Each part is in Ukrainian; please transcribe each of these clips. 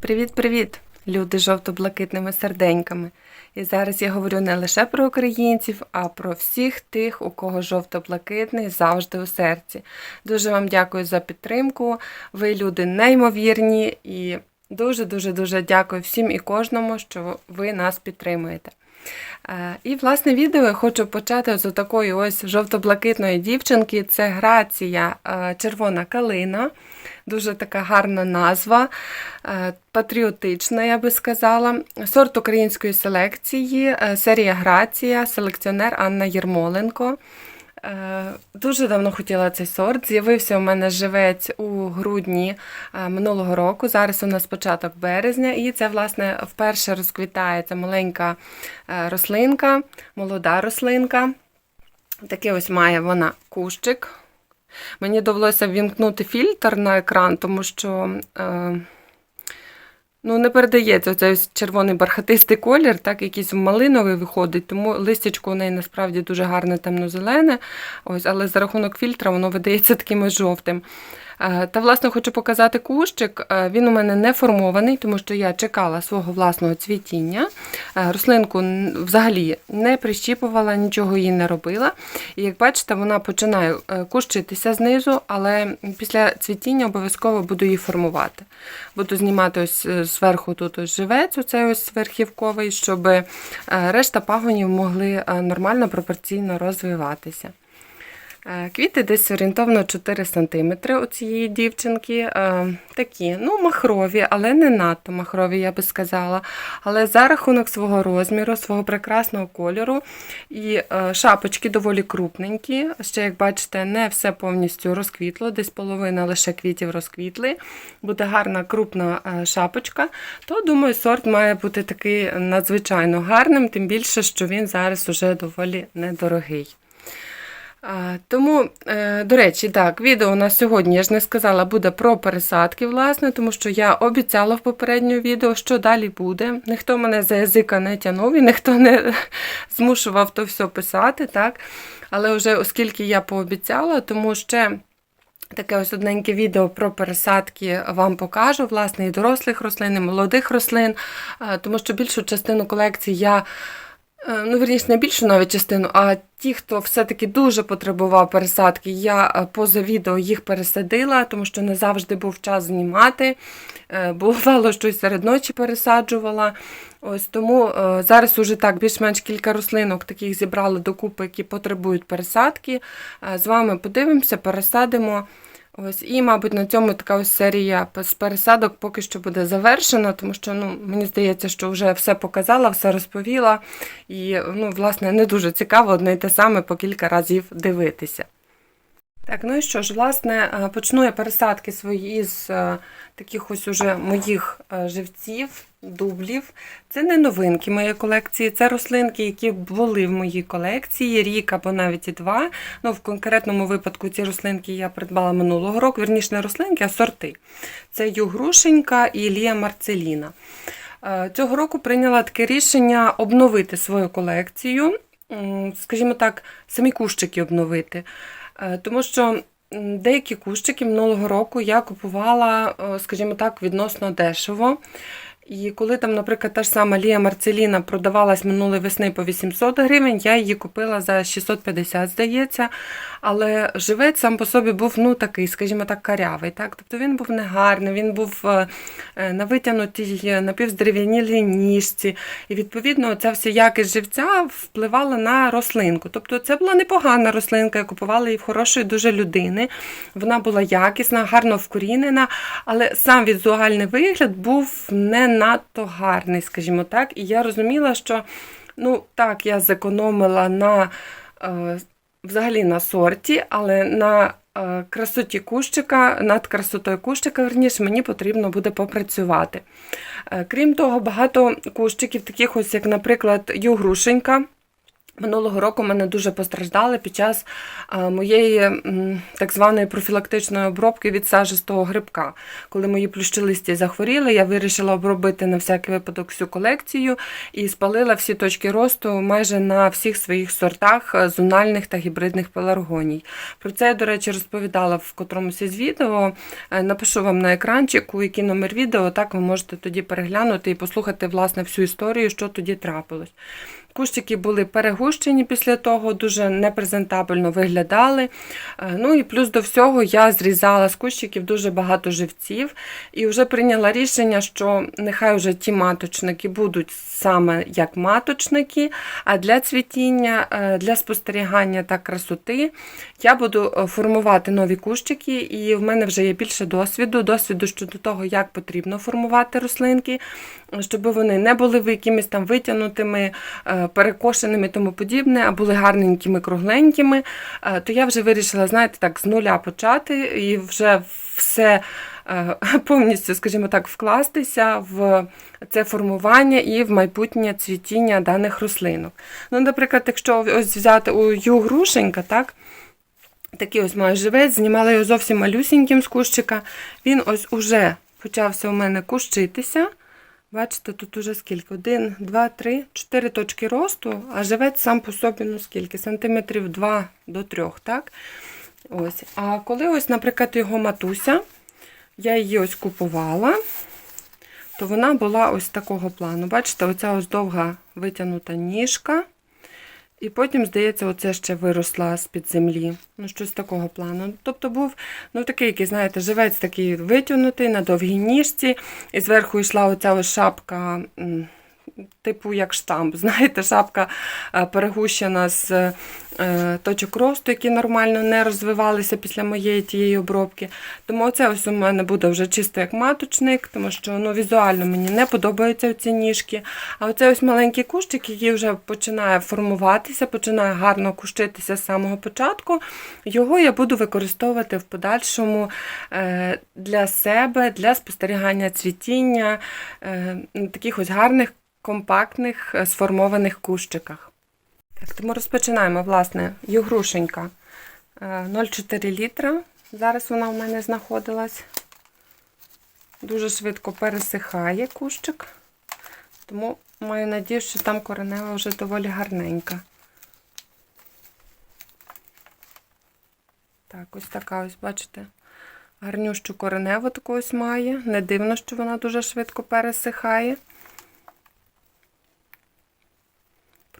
Привіт-привіт, люди з жовто-блакитними серденьками. І зараз я говорю не лише про українців, а про всіх тих, у кого жовто-блакитний завжди у серці. Дуже вам дякую за підтримку. Ви люди неймовірні і дуже-дуже дуже дякую всім і кожному, що ви нас підтримуєте. Е, І, власне, відео я хочу почати з такої ось жовто-блакитної дівчинки. Це Грація е, Червона калина. Дуже така гарна назва, е, патріотична, я би сказала. Сорт української селекції, серія Грація, селекціонер Анна Єрмоленко. Е, Дуже давно хотіла цей сорт. З'явився у мене живець у грудні е, минулого року. Зараз у нас початок березня, і це, власне, вперше розквітає ця маленька е, рослинка, молода рослинка. Такий ось має вона кущик. Мені довелося ввімкнути фільтр на екран, тому що ну, не передається цей ось червоний бархатистий колір, так якийсь малиновий виходить, тому листячко у неї насправді дуже гарне темно-зелене, ось, але за рахунок фільтра воно видається таким жовтим. Е, Та, власне, хочу показати кущик. Е, Він у мене не формований, тому що я чекала свого власного цвітіння. Е, Рослинку взагалі не прищіпувала, нічого їй не робила. І як бачите, вона починає кущитися знизу, але після цвітіння обов'язково буду її формувати. Буду знімати ось зверху тут ось живець, оцей ось верхівковий, щоб решта пагонів могли нормально пропорційно розвиватися. Е, Квіти десь орієнтовно 4 см у цієї дівчинки. Е, Такі, ну, махрові, але не надто махрові, я би сказала. Але за рахунок свого розміру, свого прекрасного кольору і е, шапочки доволі крупненькі. Ще, як бачите, не все повністю розквітло, десь половина лише квітів розквітли. Буде гарна крупна шапочка. То, думаю, сорт має бути такий надзвичайно гарним, тим більше, що він зараз уже доволі недорогий. Тому, е, до речі, так, відео у нас сьогодні, я ж не сказала, буде про пересадки, власне, тому що я обіцяла в попередньому відео, що далі буде. Ніхто мене за язика не тянув і ніхто не змушував то все писати, так. Але вже оскільки я пообіцяла, тому ще. Таке ось одненьке відео про пересадки вам покажу, власне, і дорослих рослин, і молодих рослин, тому що більшу частину колекції я Ну, вірніше, не більшу навіть частину, а ті, хто все-таки дуже потребував пересадки, я е, поза відео їх пересадила, тому що не завжди був час знімати. Е, Бувало, що й серед ночі пересаджувала. Ось тому е, зараз уже так більш-менш кілька рослинок таких зібрали докупи, які потребують пересадки. Е, З вами подивимося, пересадимо. Ось, і, мабуть, на цьому така ось серія з пересадок поки що буде завершена, тому що ну, мені здається, що вже все показала, все розповіла. І, ну, власне, не дуже цікаво одне й те саме по кілька разів дивитися. Так, ну і що ж, власне, е, почну я пересадки свої з е, таких ось уже моїх е, живців, дублів. Це не новинки моєї колекції, це рослинки, які були в моїй колекції рік або навіть і два. Ну, в конкретному випадку ці рослинки я придбала минулого року, вірніше не рослинки, а сорти. Це Югрушенька і Лія Марцеліна. Е, Цього року прийняла таке рішення обновити свою колекцію, скажімо так, самі кущики обновити. Е, Тому що деякі кущики минулого року я купувала, е, скажімо так, відносно дешево. І коли там, наприклад, та ж сама Лія Марцеліна продавалась минулої весни по 800 гривень, я її купила за 650, здається. Але живець сам по собі був ну такий, скажімо так, карявий. Так? Тобто він був негарний, він був е, е, на витягнутій напівздерев'янілій ніжці. І відповідно ця вся якість живця впливала на рослинку. Тобто це була непогана рослинка, я купувала її в хорошої дуже людини. Вона була якісна, гарно вкорінена, але сам візуальний вигляд був не надто гарний, скажімо так. І я розуміла, що ну так, я зекономила на е, взагалі на сорті, але на е, красоті кущика, над красотою кущика, верніше, мені потрібно буде попрацювати. Е, Крім того, багато кущиків, таких ось, як, наприклад, югрушенька. Минулого року мене дуже постраждали під час е, моєї так званої профілактичної обробки від сажистого грибка. Коли мої плющилисті захворіли, я вирішила обробити на всякий випадок всю колекцію і спалила всі точки росту майже на всіх своїх сортах е, зональних та гібридних пеларгоній. Про це я, до речі, розповідала в котромусь із відео. Е, Напишу вам на екранчику, який номер відео, так ви можете тоді переглянути і послухати власне всю історію, що тоді трапилось. Кущики були перегущені після того, дуже непрезентабельно виглядали. Е, Ну і плюс до всього я зрізала з кущиків дуже багато живців і вже прийняла рішення, що нехай вже ті маточники будуть саме як маточники, а для цвітіння, е, для спостерігання та красоти я буду е, формувати нові кущики, і в мене вже є більше досвіду, досвіду щодо того, як потрібно формувати рослинки, щоб вони не були якимись там витягнутими, е, перекошеними тому подібне, а були гарненькими, кругленькими, е, то я вже вирішила, знаєте, так, з нуля почати і вже все е, повністю, скажімо так, вкластися в це формування і в майбутнє цвітіння даних рослинок. Ну, наприклад, якщо ось взяти у ю грушенька, так? Такий ось має живець, знімала його зовсім малюсіньким з кущика. Він ось уже почався у мене кущитися. Бачите, тут уже скільки? Один, два, три, чотири точки росту, а живець сам по собі, ну скільки? Сантиметрів 2 до 3, так? Ось. А коли ось, наприклад, його матуся, я її ось купувала, то вона була ось такого плану. Бачите, оця ось довга витягнута ніжка. І потім, здається, оце ще виросла з-під землі. Ну, щось такого плану. Тобто був ну, такий, який, знаєте, живець такий витягнутий на довгій ніжці, і зверху йшла оця ось шапка, типу як штамп. Знаєте, шапка е, перегущена з е, точок росту, які нормально не розвивалися після моєї тієї обробки. Тому оце ось у мене буде вже чисто як маточник, тому що ну, візуально мені не подобаються ці ніжки. А оце ось маленький кущик, який вже починає формуватися, починає гарно кущитися з самого початку. Його я буду використовувати в подальшому е, для себе, для спостерігання цвітіння таких ось гарних, компактних, е, сформованих кущиках. Так, тому розпочинаємо, власне, югрушенька е, 0,4 літра. Зараз вона у мене знаходилась. Дуже швидко пересихає кущик, тому маю надію, що там коренева вже доволі гарненька. Так, ось така ось, бачите, гарнющу кореневу таку ось має. Не дивно, що вона дуже швидко пересихає.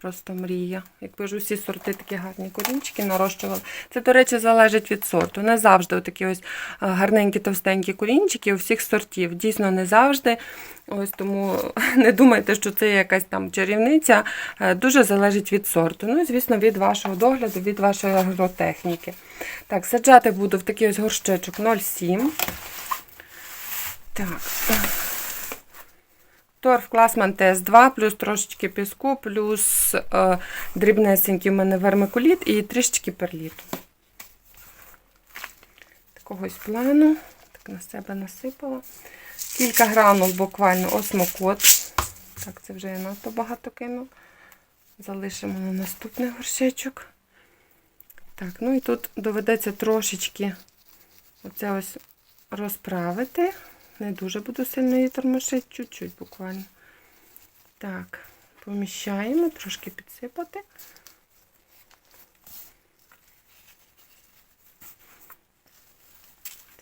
Просто мрія. Якби ж усі сорти такі гарні корінчики нарощували. Це, до речі, залежить від сорту. Не завжди такі ось гарненькі товстенькі корінчики у всіх сортів. Дійсно, не завжди. Ось тому не думайте, що це якась там чарівниця. Е, Дуже залежить від сорту. Ну і, звісно, від вашого догляду, від вашої агротехніки. Так, саджати буду в такий ось горщичок 0,7. Так. Торф Класман ТС2, плюс трошечки піску, плюс е, дрібнесенький у мене вермикуліт і трішечки перліту. Такого ось плану. Так на себе насипала. Кілька гранул буквально осмокот. Так, це вже я надто багато кинув. Залишимо на наступний горщичок. Так, ну і тут доведеться трошечки оце ось розправити. Не дуже буду сильно її тормошити, чуть-чуть буквально. Так, поміщаємо, трошки підсипати.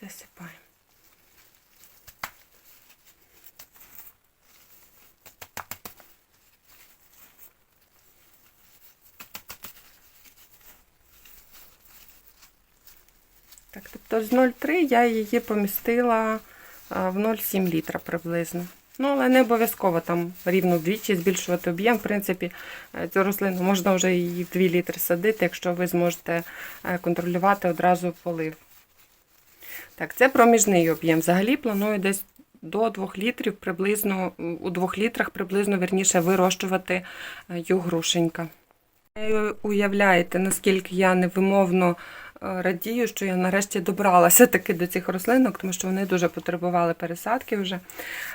Засипаємо. Так, тобто з 0,3 я її помістила в 0,7 літра приблизно. Ну, але не обов'язково там рівно вдвічі збільшувати об'єм. В принципі, е, цю рослину можна вже в 2 літри садити, якщо ви зможете е, контролювати одразу полив. Так, це проміжний об'єм. Взагалі планую десь до 2 літрів приблизно, у 2 літрах приблизно верніше вирощувати е, югрушенька. Уявляєте, наскільки я невимовно радію, що я нарешті добралася таки до цих рослинок, тому що вони дуже потребували пересадки вже.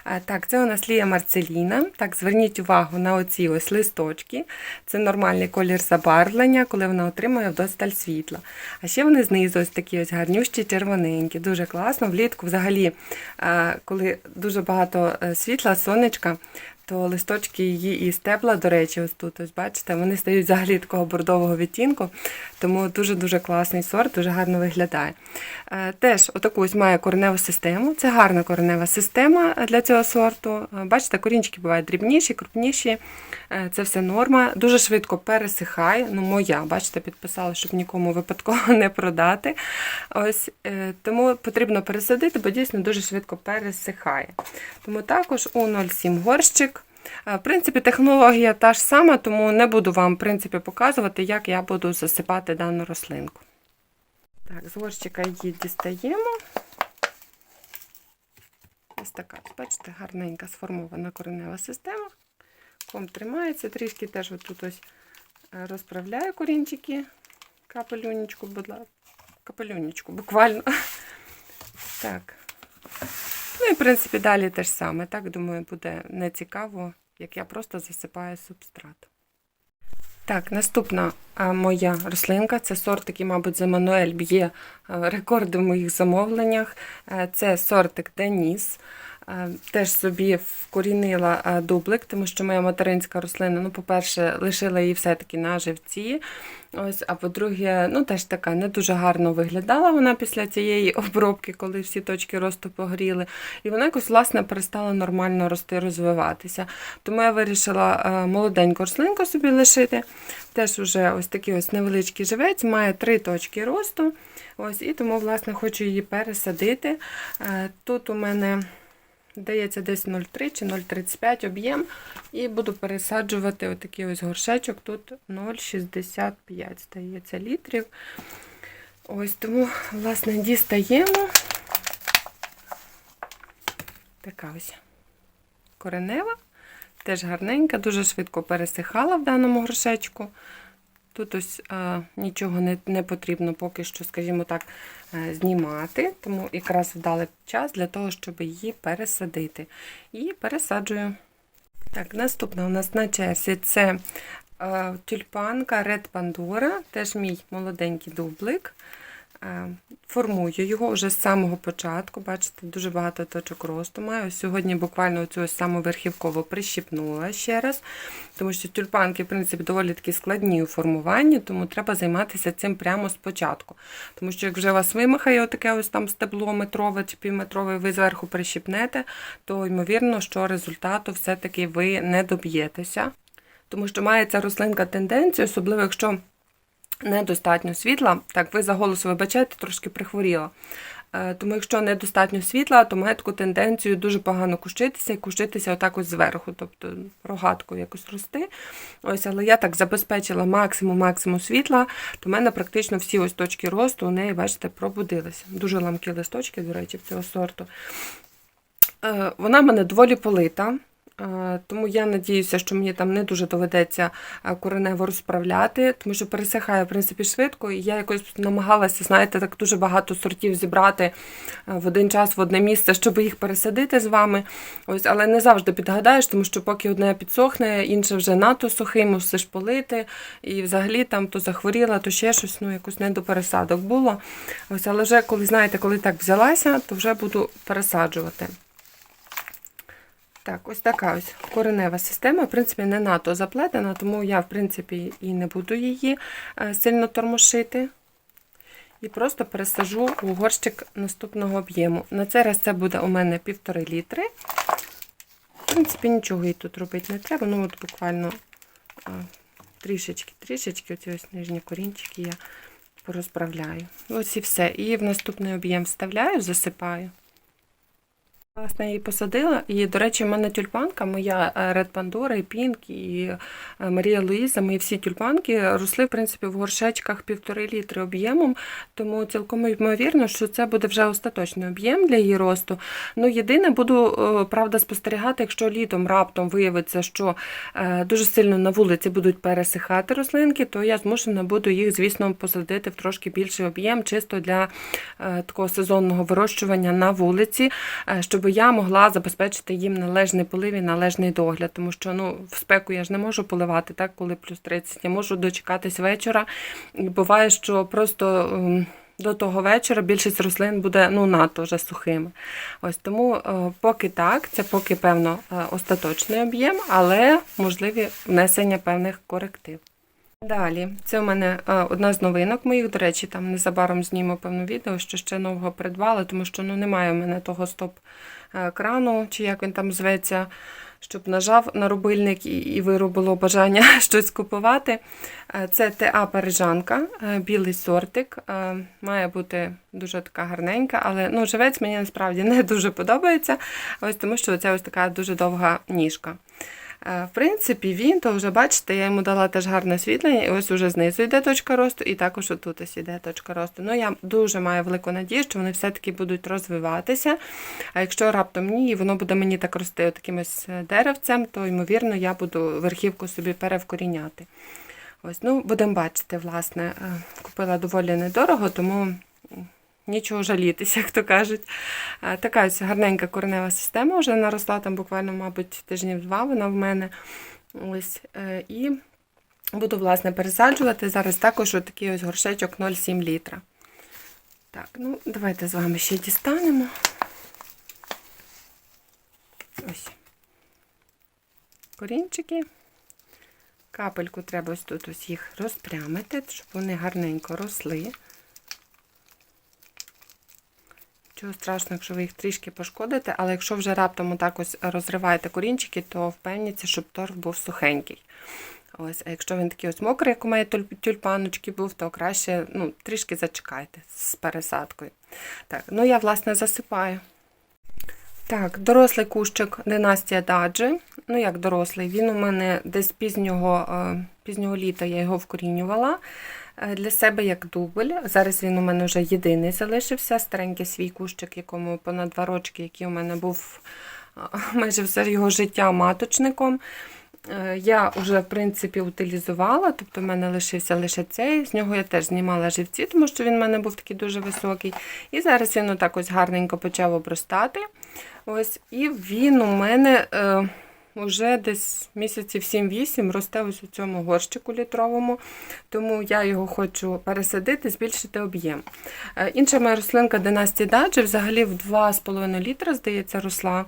Е, Так, це у нас лія марцеліна. Так, зверніть увагу на оці ось листочки. Це нормальний колір забарвлення, коли вона отримує вдосталь світла. А ще вони знизу ось такі ось гарнющі, червоненькі. Дуже класно. Влітку взагалі, е, коли дуже багато е, світла, сонечка, то листочки її і стебла, до речі, ось тут, ось бачите, вони стають взагалі такого бордового відтінку, тому дуже-дуже класний сорт, дуже гарно виглядає. Е, Теж отаку ось має кореневу систему. Це гарна коренева система для цього сорту. Е, Бачите, корінчики бувають дрібніші, крупніші. Е, Це все норма. Дуже швидко пересихає. Ну, моя, бачите, підписала, щоб нікому випадково не продати. Ось тому потрібно пересадити, бо дійсно дуже швидко пересихає. Тому також у 0,7 горщик. Е, В принципі, технологія та ж сама, тому не буду вам в принципі, показувати, як я буду засипати дану рослинку. Так, з горщика її дістаємо. Ось така, бачите, гарненька сформована коренева система. Ком тримається, трішки теж отут ось е, розправляю корінчики. Капелюнечку, будь ласка. Капелюнечку, буквально. Так. Ну і, в принципі, далі те ж саме. Так, думаю, буде нецікаво, як я просто засипаю субстрат. Так, наступна моя рослинка це сорт, який, мабуть, за Мануель б'є рекорди в моїх замовленнях. Е, Це сортик Деніс. Е, Теж собі вкорінила дублик, тому що моя материнська рослина, ну, по-перше, лишила її все-таки на живці. Ось, а по-друге, ну теж така не дуже гарно виглядала вона після цієї обробки, коли всі точки росту погріли. І вона якось, власне, перестала нормально рости, розвиватися. Тому я вирішила е, молоденьку рослинку собі лишити. Теж уже ось такий ось невеличкий живець, має три точки росту. Ось, і тому, власне, хочу її пересадити. Е, Тут у мене. Здається, десь 0,3 чи 0,35 об'єм. І буду пересаджувати отакий ось горшечок. Тут 0,65, здається, літрів. Ось тому, власне, дістаємо. Така ось коренева. Теж гарненька, дуже швидко пересихала в даному горшечку. Тут ось а, нічого не, не потрібно поки що, скажімо так, е, знімати, тому якраз вдали час для того, щоб її пересадити. І пересаджую. Так, наступна у нас на черзі це е, тюльпанка Red Pandora, теж мій молоденький дублик. Е, Формую його вже з самого початку. Бачите, дуже багато точок росту маю. Сьогодні буквально цю ось саму верхівкову прищіпнула ще раз, тому що тюльпанки, в принципі, доволі такі складні у формуванні, тому треба займатися цим прямо спочатку. Тому що як вже вас вимахає отаке ось там стебло метрове чи півметрове, ви зверху прищіпнете, то ймовірно, що результату все-таки ви не доб'єтеся. Тому що має ця рослинка тенденцію, особливо якщо недостатньо світла, так, ви за голос вибачаєте, трошки прихворіла. Е, Тому якщо недостатньо світла, то має таку тенденцію дуже погано кущитися і кущитися отак ось зверху, тобто рогаткою якось рости. Ось, але я так забезпечила максимум максимум світла, то в мене практично всі ось точки росту у неї, бачите, пробудилися. Дуже ламкі листочки, до речі, цього сорту. Е, Вона в мене доволі полита. Е, Тому я надіюся, що мені там не дуже доведеться е, коренево розправляти, тому що пересихає в принципі швидко, і я якось намагалася, знаєте, так дуже багато сортів зібрати е, в один час в одне місце, щоб їх пересадити з вами. Ось, але не завжди підгадаєш, тому що поки одне підсохне, інше вже надто сухий, мусиш полити. І взагалі там то захворіла, то ще щось, ну якось не до пересадок було. Ось, але вже коли знаєте, коли так взялася, то вже буду пересаджувати. Так, ось така ось коренева система, в принципі, не надто заплетена, тому я, в принципі, і не буду її е, сильно тормошити. І просто пересажу у горщик наступного об'єму. На цей раз це буде у мене 1,5 літри. В принципі, нічого їй тут робити не треба. Ну, от буквально трішечки-трішечки, оці ось нижні корінчики я порозправляю. Ось і все. І в наступний об'єм вставляю, засипаю. Власне, її посадила. І, до речі, в мене тюльпанка, моя Ред Пандора, і Пінк, і е, Марія Луїза, мої всі тюльпанки росли, в принципі, в горшечках півтори літри об'ємом, тому цілком ймовірно, що це буде вже остаточний об'єм для її росту. Ну, єдине, буду, е, правда, спостерігати, якщо літом раптом виявиться, що е, дуже сильно на вулиці будуть пересихати рослинки, то я змушена буду їх, звісно, посадити в трошки більший об'єм, чисто для такого сезонного вирощування на вулиці, е, щоб я могла забезпечити їм належний полив і належний догляд, тому що ну, в спеку я ж не можу поливати, так, коли плюс 30, я можу дочекатись вечора. І буває, що просто. ем, До того вечора більшість рослин буде ну надто вже сухими. Ось тому е, поки так, це поки певно е, остаточний об'єм, але можливі внесення певних коректив. Далі, це у мене е, одна з новинок моїх. До речі, там незабаром зніму певне відео, що ще нового придбала, тому що ну, немає в мене того стоп-крану, чи як він там зветься, щоб нажав на рубильник і, і виробило бажання щось купувати. Е, Це ТА Парижанка, е, білий сортик. Е, Має бути дуже така гарненька, але ну, живець мені насправді не дуже подобається, ось тому що це ось така дуже довга ніжка. Е, В принципі, він, то вже бачите, я йому дала теж гарне освітлення, і ось уже знизу йде точка росту, і також отут ось йде точка росту. Ну, я дуже маю велику надію, що вони все-таки будуть розвиватися. А якщо раптом ні, і воно буде мені так рости таким е, деревцем, то, ймовірно, я буду верхівку собі перевкоріняти. Ось, ну, будемо бачити, власне, Е, купила доволі недорого, тому нічого жалітися, як то кажуть. Е, Така ось гарненька коренева система вже наросла, там буквально, мабуть, тижнів два вона в мене. Ось, е, і буду, власне, пересаджувати. Зараз також такий ось горшечок 0,7 літра. Так, ну давайте з вами ще дістанемо. Ось. Корінчики. Капельку треба ось тут ось їх розпрямити, щоб вони гарненько росли. Нічого страшного, якщо ви їх трішки пошкодите, але якщо вже раптом отак ось розриваєте корінчики, то впевніться, щоб торф був сухенький. Ось, а якщо він такий ось мокрий, як у мене тюльпаночки був, то краще ну, трішки зачекайте з пересадкою. Так, ну я, власне, засипаю. Так, дорослий кущик династія Даджи. Ну, як дорослий, він у мене десь пізнього, е, пізнього літа я його вкорінювала для себе як дубль. Зараз він у мене вже єдиний залишився, старенький свій кущик, якому понад два рочки, який у мене був е, майже все його життя маточником. Е, Я вже, в принципі, утилізувала, тобто в мене лишився лише цей. З нього я теж знімала живці, тому що він в мене був такий дуже високий. І зараз він отак ось гарненько почав обростати. Ось, і він у мене е, вже десь місяців 7-8 росте ось у цьому горщику літровому, тому я його хочу пересадити, збільшити об'єм. Е, інша моя рослинка династії Даджі взагалі в 2,5 літра, здається, росла.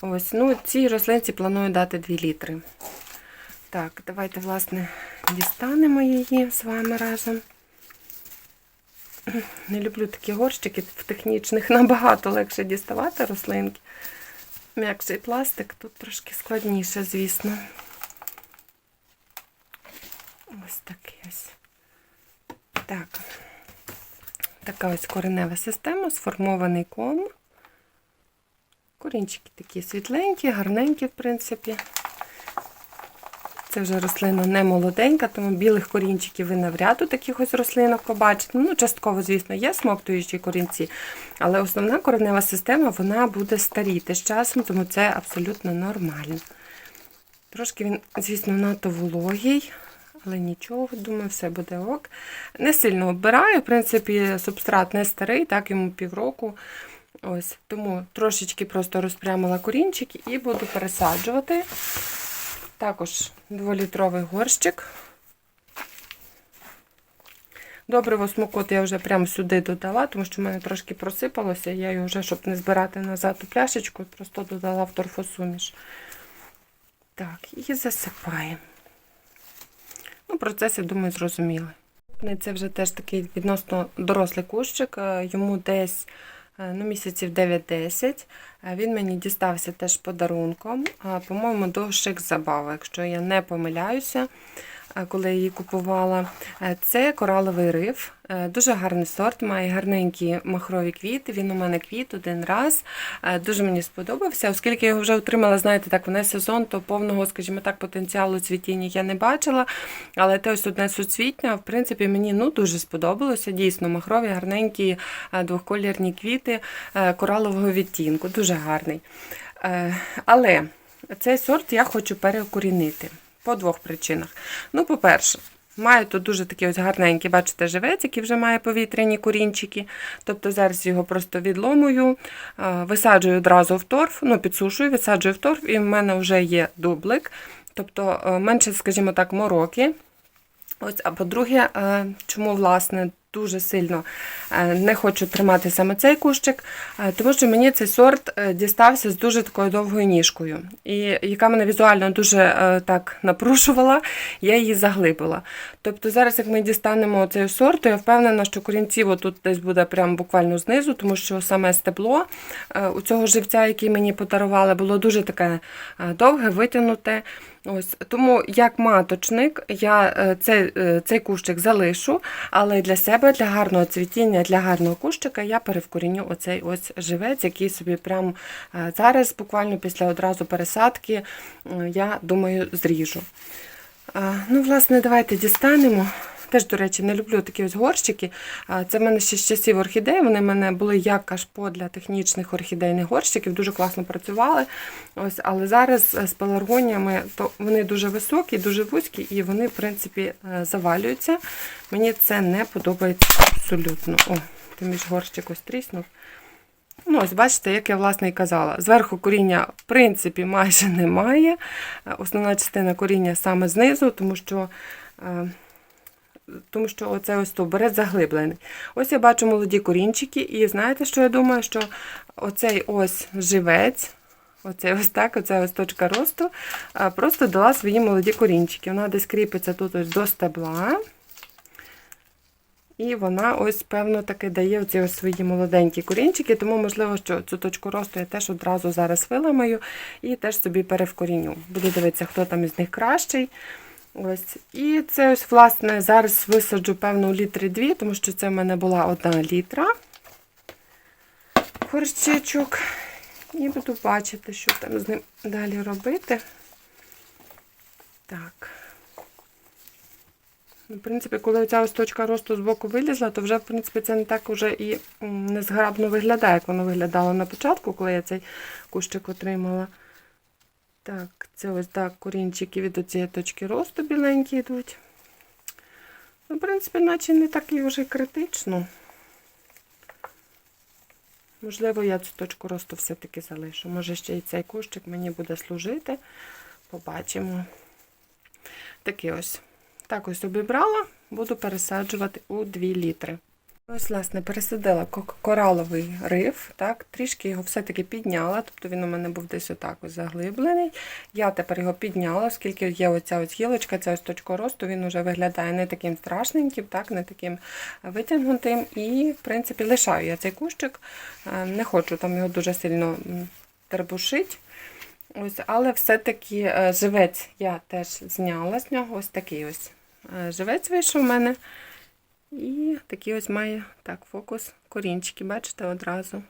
Ось, ну, цій рослинці планую дати 2 літри. Так, давайте, власне, дістанемо її з вами разом. Не люблю такі горщики в технічних, набагато легше діставати рослинки. М'якший пластик, тут трошки складніше, звісно. Ось такий ось. Так. Така ось коренева система, сформований ком. Корінчики такі світленькі, гарненькі, в принципі. Це вже рослина не молоденька, тому білих корінчиків ви навряд у таких ось рослинок побачите. Ну, частково, звісно, є смоктуючі корінці, але основна коренева система вона буде старіти з часом, тому це абсолютно нормально. Трошки він, звісно, надто вологий, але нічого, думаю, все буде ок. Не сильно оббираю, в принципі, субстрат не старий, так йому півроку. Ось, тому трошечки просто розпрямила корінчик і буду пересаджувати. Також 2-літровий горщик. Добриво смокот я вже прямо сюди додала, тому що в мене трошки просипалося. Я його вже, щоб не збирати назад у пляшечку, просто додала в торфосуміш. Так, і засипаємо. Ну, процес, я думаю, зрозумілий. Це вже теж такий відносно дорослий кущик, е, йому десь ну, місяців 9-10. Е, Він мені дістався теж подарунком, е, по-моєму, до шик забави, якщо я не помиляюся. Е, коли я її купувала. Е, Це кораловий риф. Е, Дуже гарний сорт, має гарненькі махрові квіти. Він у мене квіт один раз. Дуже мені сподобався. Оскільки я його вже отримала, знаєте, так, вона сезон, то повного, скажімо так, потенціалу цвітіння я не бачила. Але те ось одне суцвітня, в принципі, мені ну, дуже сподобалося. Дійсно, махрові, гарненькі двохколірні квіти коралового відтінку. Дуже гарний. Але цей сорт я хочу переокорінити по двох причинах. Ну, по-перше, маю тут дуже такий ось гарненький, бачите, живець, який вже має повітряні корінчики. Тобто зараз його просто відломую, е, висаджую одразу в торф, ну, підсушую, висаджую в торф, і в мене вже є дублик. Тобто е, менше, скажімо так, мороки. Ось, а по-друге, е, чому власне дуже сильно е, не хочу тримати саме цей кущик, е, тому що мені цей сорт е, дістався з дуже такою довгою ніжкою, і яка мене візуально дуже так напрушувала, я її заглибила. Тобто зараз, як ми дістанемо цей сорт, то я впевнена, що корінців тут десь буде прямо буквально знизу, тому що саме стебло у цього живця, який мені подарували, було дуже таке довге, витягнуте. Ось тому як маточник я е, цей, е, цей кущик залишу, але для себе, для гарного цвітіння, для гарного кущика я перевкоріню оцей ось живець, який собі прямо е, зараз, буквально після одразу пересадки, я думаю, зріжу. Ну, власне, давайте дістанемо. Теж, до речі, не люблю такі ось горщики. Це в мене ще з часів орхідей. Вони в мене були як кашпо для технічних орхідейних горщиків, дуже класно працювали. Ось, але зараз е, з пеларгоніями то вони дуже високі, дуже вузькі, і вони, в принципі, е, завалюються. Мені це не подобається абсолютно. О, тим між горщик ось тріснув. Ну, ось бачите, як я власне і казала. Зверху коріння, в принципі, майже немає. Е, Основна частина коріння саме знизу, тому що. Тому що оце ось стовбурець заглиблений. Ось я бачу молоді корінчики, і знаєте, що я думаю? Що оцей ось живець, оцей ось так, оця ось точка росту, просто дала свої молоді корінчики. Вона десь кріпиться тут ось до стебла. І вона ось, певно, таки дає оці ось свої молоденькі корінчики, тому можливо, що цю точку росту я теж одразу зараз виламаю і теж собі перевкоріню. Буду дивитися, хто там із них кращий. Ось. І це ось, власне, зараз висаджу, певно, літри дві, тому що це в мене була одна літра горщичок. І буду бачити, що там з ним далі робити. Так. Ну, В принципі, коли ця ось точка росту з боку вилізла, то вже, в принципі, це не так уже і незграбно виглядає, як воно виглядало на початку, коли я цей кущик отримала. Так, це ось так корінчики від цієї точки росту біленькі йдуть. Ну, в принципі, наче не так і вже критично. Можливо, я цю точку росту все-таки залишу. Може, ще і цей кущик мені буде служити. Побачимо. Такий ось. Так ось обібрала, буду пересаджувати у 2 літри. Ось, власне, пересадила кораловий риф, так, трішки його все-таки підняла, тобто він у мене був десь отак ось заглиблений. Я тепер його підняла, оскільки є оця ось гілочка, ця ось точка росту, він вже виглядає не таким страшненьким, так, не таким витягнутим. І, в принципі, лишаю я цей кущик. Е, Не хочу там його дуже сильно м, тербушить. Ось, але все-таки е, живець я теж зняла з нього. Ось такий ось е, живець вийшов у мене. І такий ось має так, фокус корінчики, бачите, одразу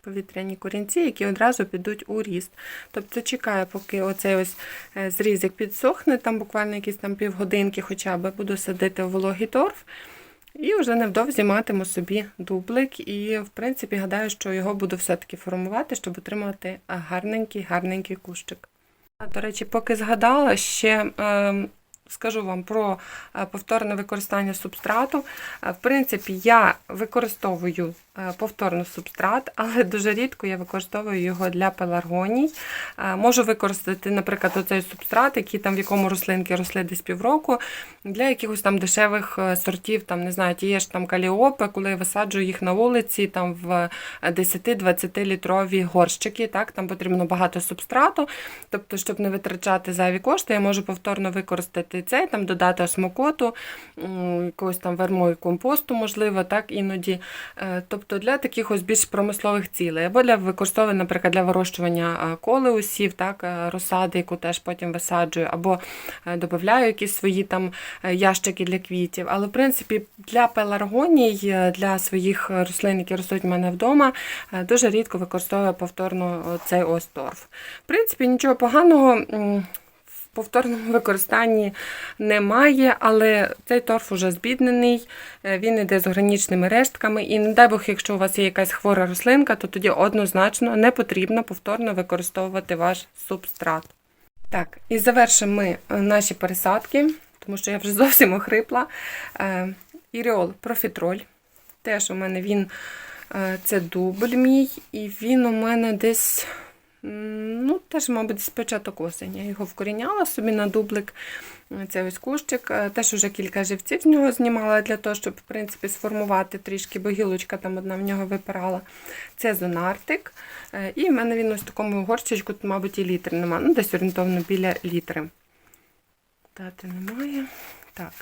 повітряні корінці, які одразу підуть у ріст. Тобто чекаю, поки оцей ось е, зрізик підсохне, там буквально якісь там півгодинки хоча б буду садити у вологий торф. І вже невдовзі матиму собі дублик. І, в принципі, гадаю, що його буду все-таки формувати, щоб отримати гарненький, гарненький кущик. До речі, поки згадала, ще ем, скажу вам про е, повторне використання субстрату. Е, В принципі, я використовую повторно субстрат, але дуже рідко я використовую його для пеларгоній. Е, Можу використати, наприклад, оцей субстрат, який там в якому рослинки росли десь півроку, для якихось там дешевих е, сортів, там, не знаю, ті ж там каліопи, коли я висаджую їх на вулиці, там в 10-20 літрові горщики, так, там потрібно багато субстрату. Тобто, щоб не витрачати зайві кошти, я можу повторно використати цей, там додати осмокоту, якогось там вермою компосту, можливо, так іноді. Е, Тобто Тобто для таких ось більш промислових цілей, або для використовування, наприклад, для вирощування е, колеусів, так, е, розсади, яку теж потім висаджую, або е, додаю якісь свої там ящики для квітів. Але в принципі для пеларгоній, для своїх рослин, які ростуть в мене вдома, дуже рідко використовую повторно цей ось торф. В принципі, нічого поганого. Повторному використанні немає, але цей торф уже збіднений, е, він іде з органічними рештками. І не дай Бог, якщо у вас є якась хвора рослинка, то тоді однозначно не потрібно повторно використовувати ваш субстрат. Так, і завершимо ми е, наші пересадки, тому що я вже зовсім охрипла. Е, Іріол профітроль. Теж у мене він це дубль мій, і він у мене десь. Ну, теж, мабуть, з початок осені. Я його вкоріняла собі на дублик. Це ось кущик. Е, Теж уже кілька живців з нього знімала для того, щоб, в принципі, сформувати трішки, бо гілочка там одна в нього випирала. Це зонартик. Е, І в мене він ось в такому горщичку, мабуть, і літр нема. Ну, десь орієнтовно біля літри. Дати немає. Так.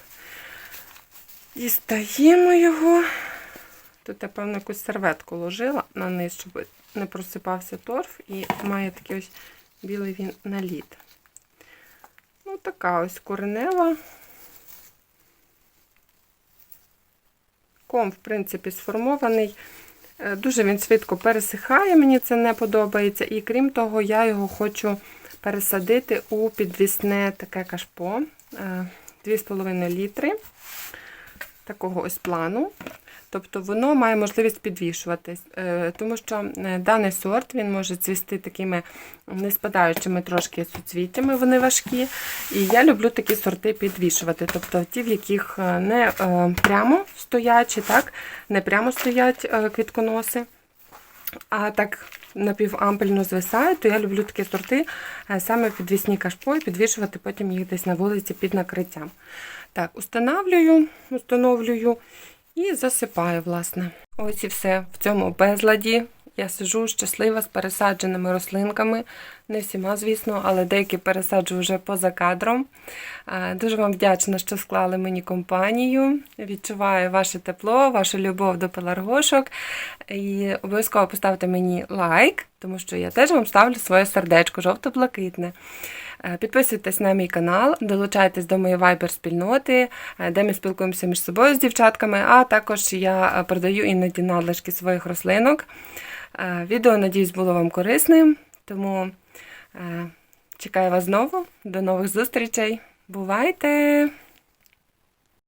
Дістаємо його. Тут я, певно, якусь серветку ложила на низ, щоб не просипався торф, і має такий ось білий він наліт. Ну, така ось коренева. Ком, в принципі, сформований. Е, Дуже він швидко пересихає, мені це не подобається. І крім того, я його хочу пересадити у підвісне таке кашпо. е, 2,5 літри такого ось плану. Тобто воно має можливість підвішуватись, е, тому що е, даний сорт він може цвісти такими не спадаючими трошки суцвіттями, вони важкі. І я люблю такі сорти підвішувати. Тобто ті, в яких е, не прямо стоячі, так, не прямо стоять квітконоси, а так напівампельно звисають, то я люблю такі сорти е, саме підвісні кашпо і підвішувати потім їх десь на вулиці під накриттям. Так, установлюю, установлюю і засипаю, власне. Ось і все в цьому безладі. Я сижу щаслива з пересадженими рослинками. Не всіма, звісно, але деякі пересаджу вже поза кадром. Е, Дуже вам вдячна, що склали мені компанію. Відчуваю ваше тепло, вашу любов до пеларгошок. І обов'язково поставте мені лайк, тому що я теж вам ставлю своє сердечко жовто-блакитне. Е, Підписуйтесь на мій канал, долучайтесь до моєї вайбер-спільноти, е, де ми спілкуємося між собою з дівчатками, а також я е, продаю іноді надлишки своїх рослинок. Відео, надіюсь, було вам корисним, тому чекаю вас знову. До нових зустрічей. Бувайте!